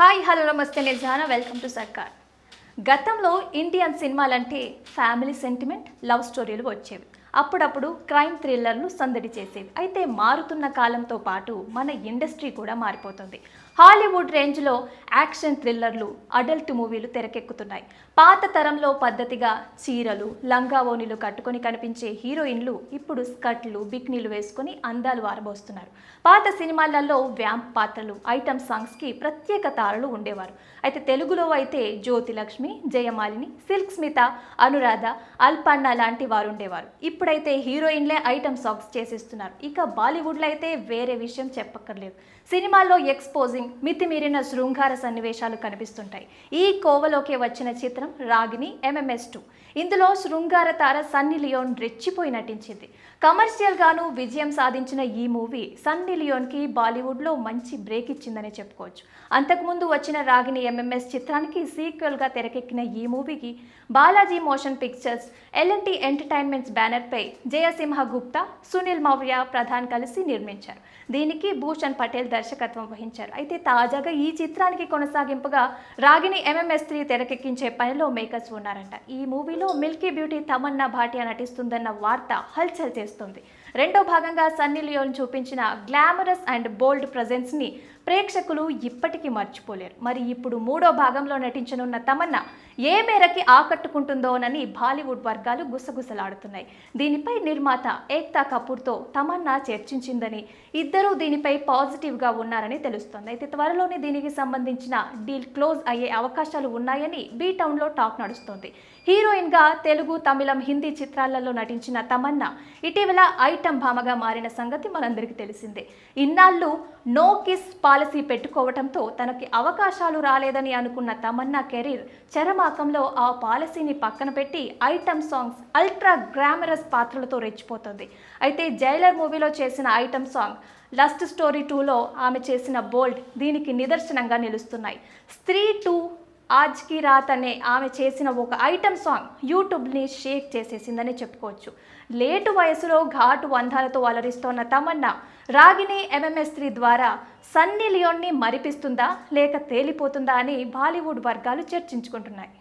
Hi hello నమస్తే నేను జానా welcome to సర్కార్. గతంలో ఇండియన్ సినిమాలంటే ఫ్యామిలీ సెంటిమెంట్ లవ్ స్టోరీలు వచ్చేవి. అప్పుడప్పుడు క్రైమ్ థ్రిల్లర్లు సందడి చేసేవి. అయితే మారుతున్న కాలంతో పాటు మన ఇండస్ట్రీ కూడా మారిపోతుంది. హాలీవుడ్ రేంజ్లో యాక్షన్ థ్రిల్లర్లు అడల్ట్ మూవీలు తెరకెక్కుతున్నాయి. పాత తరంలో పద్ధతిగా చీరలు లంగా కట్టుకొని కనిపించే హీరోయిన్లు ఇప్పుడు స్కర్ట్లు బిక్నీలు వేసుకొని అందాలు ఆరబోస్తున్నారు. పాత సినిమాలలో వ్యాంప్ పాత్రలు ఐటమ్ సాంగ్స్కి ప్రత్యేక తారలు ఉండేవారు. అయితే తెలుగులో అయితే జ్యోతి లక్ష్మి జయమాలిని సిల్క్ స్మిత అనురాధ అల్పన్న లాంటి వారు ఉండేవారు. ఇప్పుడైతే హీరోయిన్లే ఐటమ్ సాంగ్స్ చేసేస్తున్నారు. ఇక బాలీవుడ్లో అయితే వేరే విషయం చెప్పక్కర్లేదు. సినిమాల్లో ఎక్స్పోజింగ్ మితిమీరిన శృంగార సన్నివేశాలు కనిపిస్తుంటాయి. ఈ కోవలోకే వచ్చిన చిత్రం రాగిని ఎంఎంఎస్ టూ ఇందులో శృంగార తార సన్నీ లియోన్ రెచ్చిపోయి నటించింది. కమర్షియల్ గాను విజయం సాధించిన ఈ మూవీ సన్నీ లియోన్కి బాలీవుడ్లో మంచి బ్రేక్ ఇచ్చిందనే చెప్పుకోవచ్చు. అంతకుముందు వచ్చిన రాగిని ఎంఎంఎస్ చిత్రానికి సీక్వెల్గా తెరకెక్కిన ఈ మూవీకి Balaji motion pictures LNT entertainments బ్యానర్పై జయసింహ గుప్తా సునీల్ మౌర్య ప్రధాన్ కలిసి నిర్మించారు. దీనికి భూషణ్ పటేల్ దర్శకత్వం వహించారు. అయితే తాజాగా ఈ చిత్రానికి కొనసాగింపుగా రాగిని ఎంఎంఎస్ త్రీ తెరకెక్కించే పనిలో మేకర్స్ ఉన్నారంట. ఈ మూవీలో మిల్కీ బ్యూటీ తమన్నా భాటియా నటిస్తుందన్న వార్త హల్చల్ చేస్తుంది. రెండో భాగంగా సన్నీ లియోన్ చూపించిన గ్లామరస్ అండ్ బోల్డ్ ప్రజెన్స్ని ప్రేక్షకులు ఇప్పటికీ మర్చిపోలేరు. మరి ఇప్పుడు మూడో భాగంలో నటించనున్న తమన్నా ఏ మేరకి ఆకట్టుకుంటుందోనని బాలీవుడ్ వర్గాలు గుసగుసలాడుతున్నాయి. దీనిపై నిర్మాత ఏక్తా కపూర్తో తమన్నా చర్చించిందని ఇద్దరూ దీనిపై పాజిటివ్గా ఉన్నారని తెలుస్తోంది. అయితే త్వరలోనే దీనికి సంబంధించిన డీల్ క్లోజ్ అయ్యే అవకాశాలు ఉన్నాయని బీ టౌన్లో టాక్ నడుస్తోంది. హీరోయిన్గా తెలుగు తమిళం హిందీ చిత్రాలలో నటించిన తమన్నా ఇటీవల ఐ ఐటమ్ భామగా మారిన సంగతి మనందరికీ తెలిసిందే. ఇన్నాళ్ళు నో కిస్ పాలసీ పెట్టుకోవడంతో తనకి అవకాశాలు రాలేదని అనుకున్న తమన్నా కెరీర్ చరమాకంలో ఆ పాలసీని పక్కన పెట్టి ఐటమ్ సాంగ్స్ అల్ట్రా గ్రామరస్ పాత్రలతో రెచ్చిపోతుంది. అయితే జైలర్ మూవీలో చేసిన ఐటమ్ సాంగ్ లస్ట్ స్టోరీ టూలో ఆమె చేసిన బోల్డ్ దీనికి నిదర్శనంగా నిలుస్తున్నాయి. స్త్రీ టూ ఆజ్కి రాత్ అనే ఆమె చేసిన ఒక ఐటమ్ సాంగ్ యూట్యూబ్ని షేక్ చేసేసిందని చెప్పుకోవచ్చు. లేటు వయసులో ఘాటు వంధాలతో అలరిస్తోన్న తమన్నా రాగిని ఎంఎంఎస్ త్రీ ద్వారా సన్నీ లియోన్ని మరిపిస్తుందా లేక తేలిపోతుందా అని బాలీవుడ్ వర్గాలు చర్చించుకుంటున్నాయి.